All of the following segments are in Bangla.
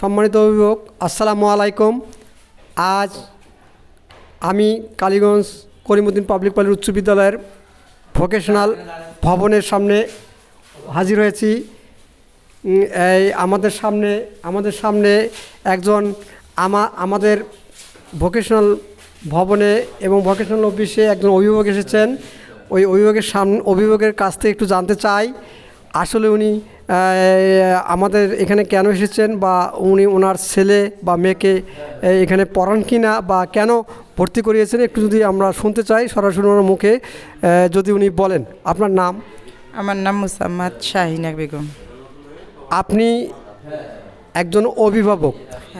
সম্মানিত অভিভাবক, আসসালামু আলাইকুম। আজ আমি কালীগঞ্জ করিমুদ্দিন পাবলিক পালির উচ্চ বিদ্যালয়ের ভোকেশনাল ভবনের সামনে হাজির হয়েছি। এই আমাদের সামনে আমাদের সামনে একজন আমা, আমাদের ভোকেশনাল ভবনে এবং ভোকেশনাল অফিসে একজন অভিভাবক এসেছেন। ওই অভিভাবকের সামনে অভিভাবকের কাছ থেকে একটু জানতে চাই। আসলে উনি আমাদের এখানে কেন এসেছেন বা উনি ওনার ছেলে বা মেয়েকে এখানে পড়ান কি না বা কেন ভর্তি করিয়েছেন একটু যদি আমরা শুনতে চাই সরাসরি ওনার মুখে যদি উনি বলেন। আপনার নাম? আমার নাম মুসাম্মাদ শাহিনা বেগম। আপনি একজন অভিভাবক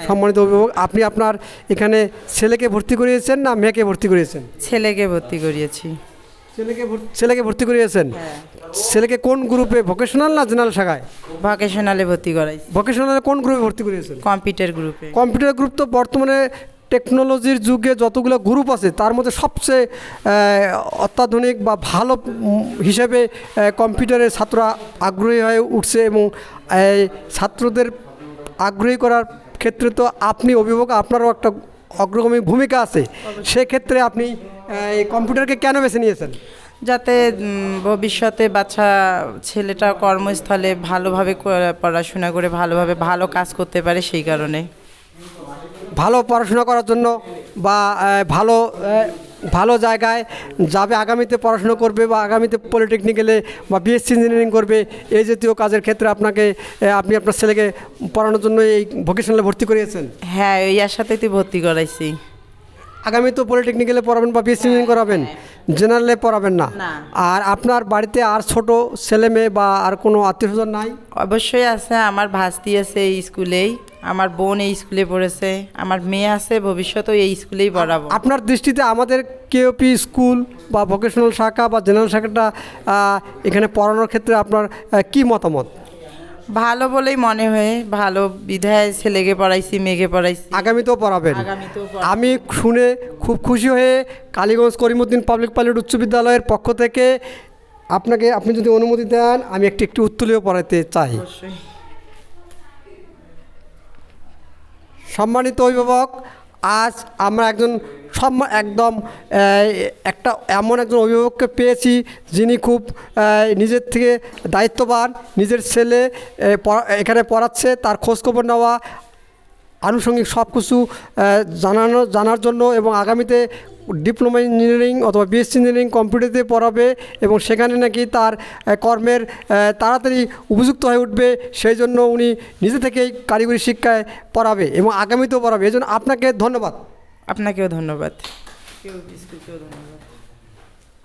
সম্মানিত অভিভাবক। আপনি আপনার এখানে ছেলেকে ভর্তি করিয়েছেন না মেয়েকে ভর্তি করিয়েছেন? ছেলেকে ভর্তি করিয়েছি। ছেলেকে ভর্তি- ছেলেকে ভর্তি করিয়েছেন। ছেলেকে কোন গ্রুপে ভোকেশনাল না জেনারেল শাখায়? ভকেশনালে ভর্তি করাইছি। ভোকেশনালে কোন গ্রুপে ভর্তি করিয়েছেন? কম্পিউটার গ্রুপে কম্পিউটার গ্রুপ তো বর্তমানে টেকনোলজির যুগে যতগুলো গ্রুপ আছে তার মধ্যে সবচেয়ে অত্যাধুনিক বা ভালো হিসেবে কম্পিউটারের ছাত্ররা আগ্রহী হয়ে উঠছে এবং ছাত্রদের আগ্রহী করার ক্ষেত্রে তো আপনি অভিভাবক আপনারও একটা অগ্রগামী ভূমিকা আছে সেক্ষেত্রে আপনি এই কম্পিউটারকে কেন বেছে নিয়েছেন? যাতে ভবিষ্যতে বাচ্চা ছেলেটা কর্মস্থলে ভালোভাবে পড়াশোনা করে ভালোভাবে ভালো কাজ করতে পারে সেই কারণে। ভালো পড়াশোনা করার জন্য বা ভালো ভালো জায়গায় যাবে আগামীতে পড়াশোনা করবে বা আগামীতে পলিটেকনিক্যালে বা বিএসসি ইঞ্জিনিয়ারিং করবে এই জাতীয় কাজের ক্ষেত্রে আপনাকে আপনি আপনার ছেলেকে পড়ানোর জন্য এই ভোকেশনালে ভর্তি করিয়েছেন? হ্যাঁ এই আশাতেই তো ভর্তি করাইছি। আগামী তো পলিটেকনিক্যালে পড়াবেন বা বিএসসি ইঞ্জিনিয়ারিং করাবেন? জেনারেলে পড়াবেন না? না। আর আপনার বাড়িতে আর ছোট ছেলে মেয়ে বা আর কোনো আত্মীয় স্বজন নাই? অবশ্যই আছে আমার ভাস্তি আছে এই স্কুলেই। আমার বোন এই স্কুলে পড়েছে আমার মেয়ে আছে ভবিষ্যতেও এই স্কুলেই পড়াবো। আপনার দৃষ্টিতে আমাদের কেওপি স্কুল বা ভোকেশনাল শাখা বা জেনারেল শাখাটা এখানে পড়ানোর ক্ষেত্রে আপনার কি মতামত? ভালো বলেই মনে হয় ভালো বিধায় ছেলেকে পড়াইছি মেয়েকে পড়াইছি। আগামীতেও পড়াবেন। আমি শুনে খুব খুশি হয়ে কালীগঞ্জ করিমুদ্দিন পাবলিক পাইলট উচ্চ বিদ্যালয়ের পক্ষ থেকে আপনাকে আপনি যদি অনুমতি দেন আমি একটি একটি উত্তরীয় পড়াতে চাই অবশ্যই সম্মানিত অভিভাবক, আজ আমরা একজন সম্মান একদম একটা এমন একজন অভিভাবককে পেয়েছি যিনি খুব নিজের থেকে দায়িত্ববান, নিজের ছেলে এখানে পড়াচ্ছে, তার খোঁজখবর নেওয়া, আনুষঙ্গিক সব কিছু জানানো, জানার জন্য এবং আগামীতে ডিপ্লোমা ইঞ্জিনিয়ারিং অথবা বিএসসি ইঞ্জিনিয়ারিং কম্পিউটারতে পড়াবে এবং সেখানে নাকি তার কর্মের তাড়াতাড়ি উপযুক্ত হয়ে উঠবে সেই জন্য উনি নিজে থেকেই কারিগরি শিক্ষায় পড়াবে এবং আগামীতেও পড়াবে। এই জন্য আপনাকে ধন্যবাদ। আপনাকেও ধন্যবাদ। স্কুলকেও ধন্যবাদ।